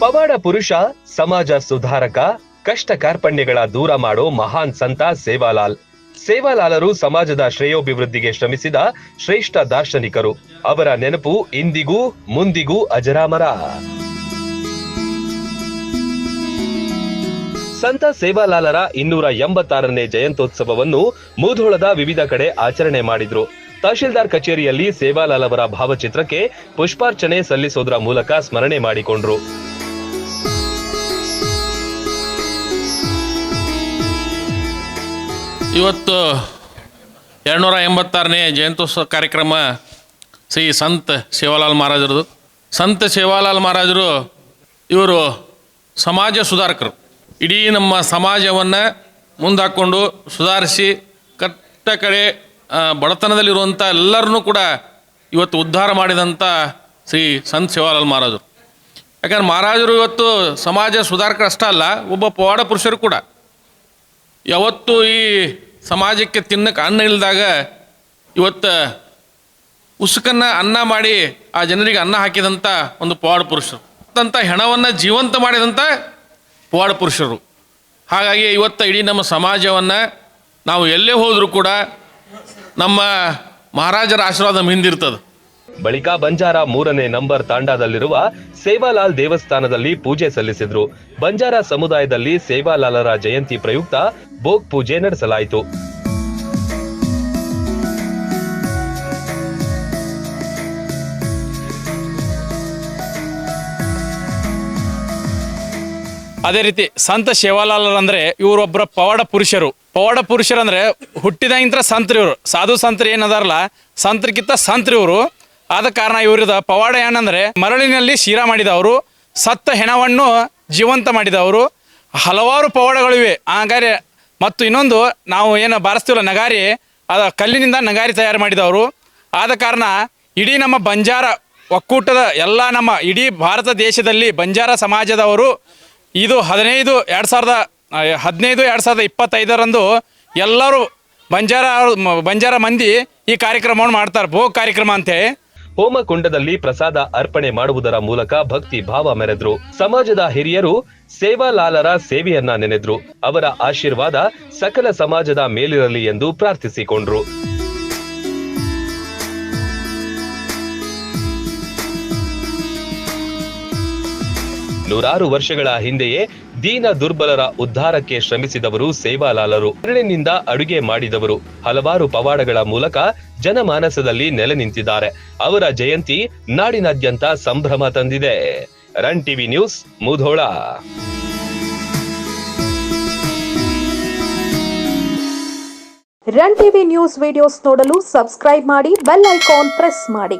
ಪವಾಡ ಪುರುಷ, ಸಮಾಜ ಸುಧಾರಕ ಕಷ್ಟ ಕಾರ್ಪಣ್ಯಗಳ ದೂರ ಮಾಡೋ ಮಹಾನ್ ಸಂತ ಸೇವಾಲಾಲ್. ಸೇವಾಲಾಲರು ಸಮಾಜದ ಶ್ರೇಯೋಭಿವೃದ್ಧಿಗೆ ಶ್ರಮಿಸಿದ ಶ್ರೇಷ್ಠ ದಾರ್ಶನಿಕರು. ಅವರ ನೆನಪು ಇಂದಿಗೂ ಮುಂದಿಗೂ ಅಜರಾಮರ. ಸಂತ ಸೇವಾಲಾಲರ ಇನ್ನೂರ ಎಂಬತ್ತಾರನೇ ಜಯಂತ್ಯೋತ್ಸವವನ್ನು ಮೂಧೋಳದ ವಿವಿಧ ಕಡೆ ಆಚರಣೆ ಮಾಡಿದ್ರು. ತಹಶೀಲ್ದಾರ್ ಕಚೇರಿಯಲ್ಲಿ ಸೇವಾಲಾಲ್ ಅವರ ಭಾವಚಿತ್ರಕ್ಕೆ ಪುಷ್ಪಾರ್ಚನೆ ಸಲ್ಲಿಸೋದ್ರ ಮೂಲಕ ಸ್ಮರಣೆ ಮಾಡಿಕೊಂಡ್ರು. ಇವತ್ತು ಎರಡುನೂರ ಎಂಬತ್ತಾರನೇ ಜಯಂತ್ಯೋತ್ಸವ ಕಾರ್ಯಕ್ರಮ ಶ್ರೀ ಸಂತ ಸೇವಾಲಾಲ್ ಮಹಾರಾಜರದು. ಸಂತ ಸೇವಾಲಾಲ್ ಮಹಾರಾಜರು ಇವರು ಸಮಾಜ ಸುಧಾರಕರು. ಇಡೀ ನಮ್ಮ ಸಮಾಜವನ್ನು ಮುಂದಾಕ್ಕೊಂಡು ಸುಧಾರಿಸಿ ಕಟ್ಟ ಕಡೆ ಬಡತನದಲ್ಲಿರುವಂಥ ಎಲ್ಲರನ್ನೂ ಕೂಡ ಇವತ್ತು ಉದ್ಧಾರ ಮಾಡಿದಂಥ ಶ್ರೀ ಸಂತ ಸೇವಾಲಾಲ್ ಮಹಾರಾಜರು. ಯಾಕಂದ್ರೆ ಮಹಾರಾಜರು ಇವತ್ತು ಸಮಾಜ ಸುಧಾರಕರು ಅಷ್ಟೇ ಅಲ್ಲ ಒಬ್ಬ ಪವಾಡ ಪುರುಷರು ಕೂಡ. ಯಾವತ್ತು ಈ ಸಮಾಜಕ್ಕೆ ತಿನ್ನಕ್ಕೆ ಅನ್ನ ಇಲ್ದಾಗ ಇವತ್ತು ಉಸುಕನ್ನು ಅನ್ನ ಮಾಡಿ ಆ ಜನರಿಗೆ ಅನ್ನ ಹಾಕಿದಂಥ ಒಂದು ಪವಾಡ ಪುರುಷರು. ಅಂತ ಹೆಣವನ್ನು ಜೀವಂತ ಮಾಡಿದಂಥ ಪವಾಡ ಪುರುಷರು. ಹಾಗಾಗಿ ಇವತ್ತು ಇಡೀ ನಮ್ಮ ಸಮಾಜವನ್ನು ನಾವು ಎಲ್ಲೇ ಹೋದರೂ ಕೂಡ ನಮ್ಮ ಮಹಾರಾಜರ ಆಶೀರ್ವಾದ ಹಿಂದಿರ್ತದೆ. ಬಳಿಕ ಬಂಜಾರ ಮೂರನೇ ನಂಬರ್ ತಾಂಡಾದಲ್ಲಿರುವ ಸೇವಾಲಾಲ್ ದೇವಸ್ಥಾನದಲ್ಲಿ ಪೂಜೆ ಸಲ್ಲಿಸಿದ್ರು. ಬಂಜಾರ ಸಮುದಾಯದಲ್ಲಿ ಸೇವಾಲಾಲರ ಜಯಂತಿ ಪ್ರಯುಕ್ತ ಭೋಗ್ ಪೂಜೆ ನಡೆಸಲಾಯಿತು. ಅದೇ ರೀತಿ ಸಂತ ಶಿವಲಾಲರ್ ಅಂದ್ರೆ ಇವರೊಬ್ಬರ ಪವಾಡ ಪುರುಷರು. ಪವಾಡ ಪುರುಷರಂದ್ರೆ ಅಂದ್ರೆ ಹುಟ್ಟಿದಾಗಿಂತ್ರ ಸಂತ್ರಿ ಇವರು ಸಾಧು ಸಂತ್ರಿ ಏನದಾರಲ್ಲ ಸಂತ್ರಕ್ಕಿಂತ ಸಂತ್ರಿ ಇವರು ಆದ ಕಾರಣ ಇವರದ ಪವಾಡ ಏನಂದ್ರೆ, ಮರಳಿನಲ್ಲಿ ಶಿರಾ ಮಾಡಿದವರು, ಸತ್ತ ಹೆಣವನ್ನು ಜೀವಂತ ಮಾಡಿದವರು, ಹಲವಾರು ಪವಾಡಗಳಿವೆ. ಹಾಗಾದ್ರೆ ಮತ್ತು ಇನ್ನೊಂದು, ನಾವು ಏನು ಬಾರಿಸ್ತೀವಲ್ಲ, ನಗಾರಿ, ಅದ ಕಲ್ಲಿನಿಂದ ನಗಾರಿ ತಯಾರು ಮಾಡಿದವರು. ಆದ ಕಾರಣ ಇಡೀ ನಮ್ಮ ಬಂಜಾರ ಒಕ್ಕೂಟದ ಎಲ್ಲ ನಮ್ಮ ಇಡೀ ಭಾರತ ದೇಶದಲ್ಲಿ ಬಂಜಾರ ಸಮಾಜದವರು ಇದು ಹದಿನೈದು, ಎರಡು ಸಾವಿರದ ಹದಿನೈದು, ಎರಡು ಸಾವಿರದ ಇಪ್ಪತ್ತೈದರಂದು ಎಲ್ಲರೂ ಬಂಜಾರ ಬಂಜಾರ ಮಂದಿ ಈ ಕಾರ್ಯಕ್ರಮವನ್ನು ಮಾಡ್ತಾರೆ, ಭೋಗ್ ಕಾರ್ಯಕ್ರಮ ಅಂತೇಳಿ. ಹೋಮಕುಂಡದಲ್ಲಿ ಪ್ರಸಾದ ಅರ್ಪಣೆ ಮಾಡುವುದರ ಮೂಲಕ ಭಕ್ತಿ ಭಾವ ಮೆರೆದ್ರು. ಸಮಾಜದ ಹಿರಿಯರು ಸೇವಾಲಾಲರ ಸೇವೆಯನ್ನ ನೆನೆದ್ರು. ಅವರ ಆಶೀರ್ವಾದ ಸಕಲ ಸಮಾಜದ ಮೇಲಿರಲಿ ಎಂದು ಪ್ರಾರ್ಥಿಸಿಕೊಂಡ್ರು. ನೂರಾರು ವರ್ಷಗಳ ಹಿಂದೆಯೇ ದೀನ ದುರ್ಬಲರ ಉದ್ಧಾರಕ್ಕೆ ಶ್ರಮಿಸಿದವರು ಸೇವಾಲಾಲರು. ಕರುಣಿನಿಂದ ಅಡುಗೆ ಮಾಡಿದವರು. ಹಲವಾರು ಪವಾಡಗಳ ಮೂಲಕ ಜನಮಾನಸದಲ್ಲಿ ನೆಲೆ ನಿಂತಿದ್ದಾರೆ. ಅವರ ಜಯಂತಿ ನಾಡಿನಾದ್ಯಂತ ಸಂಭ್ರಮ ತಂದಿದೆ. Run TV news, Mudhol. Run TV news videos ನೋಡಲು ಸಬ್ಸ್ಕ್ರೈಬ್ ಮಾಡಿ, ಬೆಲ್ ಐಕಾನ್ ಪ್ರೆಸ್ ಮಾಡಿ.